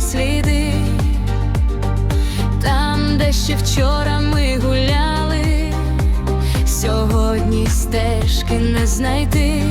сліди, там, де ще вчора ми гуляли, сьогодні стежки не знайти.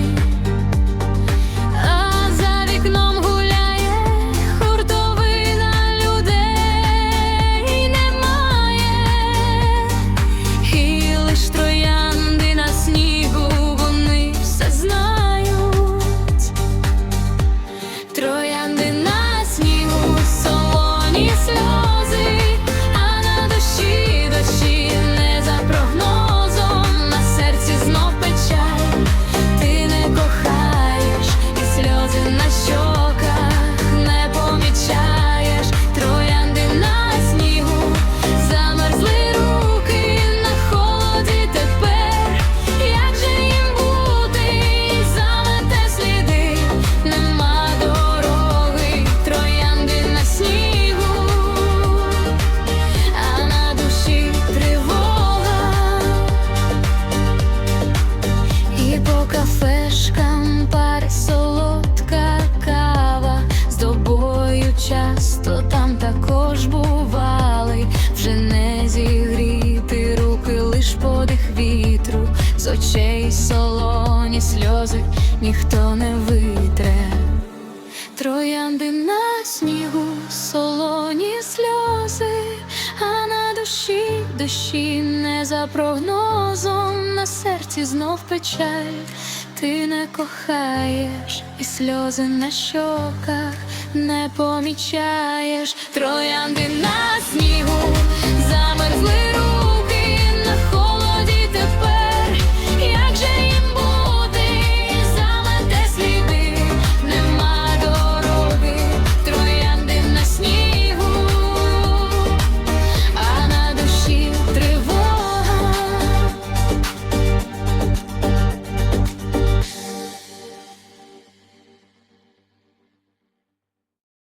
Кафешкам пари солодка кава з тобою часто там також бували, вже не зігріти руки, лиш подих вітру, з очей солоні сльози ніхто не витре. Душі, душі не за прогнозом, на серці знов печаль, ти не кохаєш, і сльози на щоках не помічаєш, троянди на снігу,